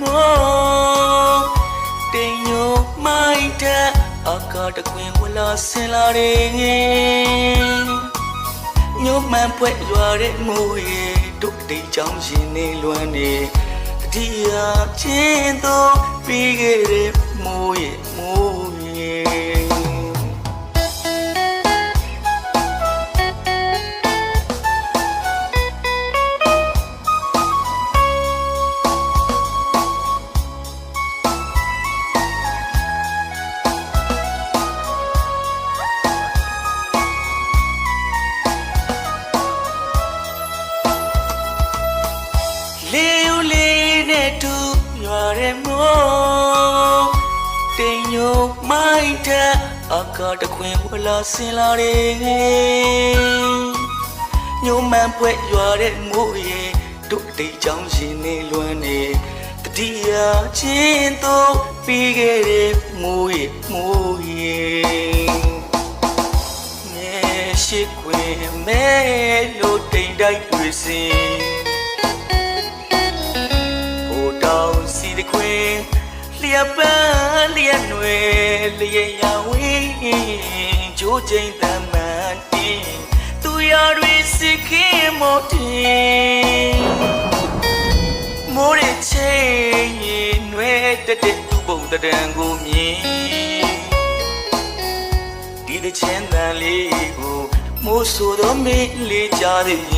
မောတင်ညိုမိုက်တဲ့အကာတကွင်ဝလာဆင်လာတယ်ညိုမှန်ပွဲရွာတဲ့မိုးရေတို့တိတ်ချောင်းရှင်နေလွမ်းနေတတိယချင်းတော့ပြီးခဲ့တဲ့မိုးရေမိုး မိုက်တဲ့အကာတခွင်ဝလာဆင်လာတယ်ညိုမှန်ပွဲရွာတဲ့မိုးရေတို့တိတ်ချောင်းရှင်နေလွမ်းနေတတိယချင်းတော့ပြီးခဲ့တဲ့မိုးရေမိုးရေမဲရှိခွေမဲလို့တိမ်တိုက်တွေစင် လျက်ပန်းလျက်နွယ်လျက်ရဝင်းဂျိုးချိန်တမန်တင်သူရတွေစစ်ခင်မို့တင်မိုးရချင်းရင်နွယ်တက်တဲ့သူ့ပုံတံကိုမြင်ဒီတဲ့ချမ်းတန်လေးကိုမိုးဆိုတော့မေးလေးကြတဲ့ရ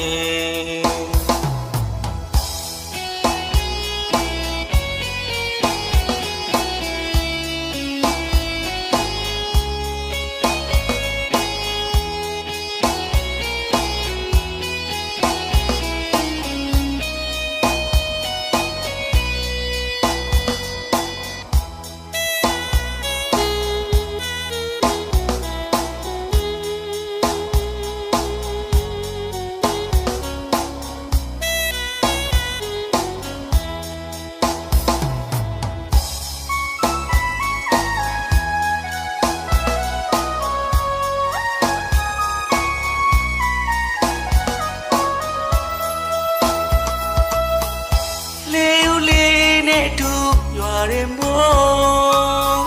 ရွာရဲမော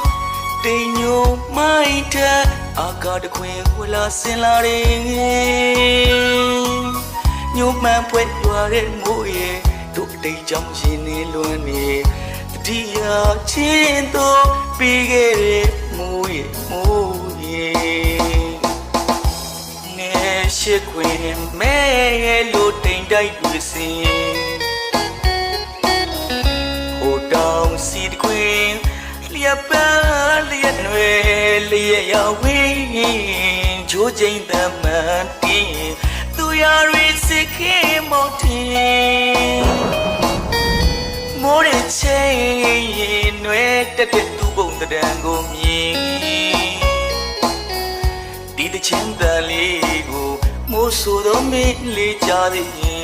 တိမ်ညိုမိုက်တဲ့အာကာတခွင်ဝလာဆင်လာတယ်ညိုမှန်ပွဲရွာရဲမိုးရဲ့တို့တိတ်ချောင်းရှင်နေလွမ်းနေတတိယချင်းတော့ပြီးခဲ့တဲ့မိုးရဲ့မိုးရဲ့နေရှိခွေမဲလို့တိမ်တိုက်တွေစင် တခွေလျက်ပန်းလျက်နွယ်လျက်ရဝင်းဂျိုးချိန်သမန်တင်သူရတွေစစ်ခင်မော်တင်မိုးရချင်းရင်နွယ်တက်တဲ့သူ့ပုံတံကိုမြင်ဒီတချင်းတန်လေးကိုမိုးဆိုတော့မင်းလေးကြတဲ့ရင်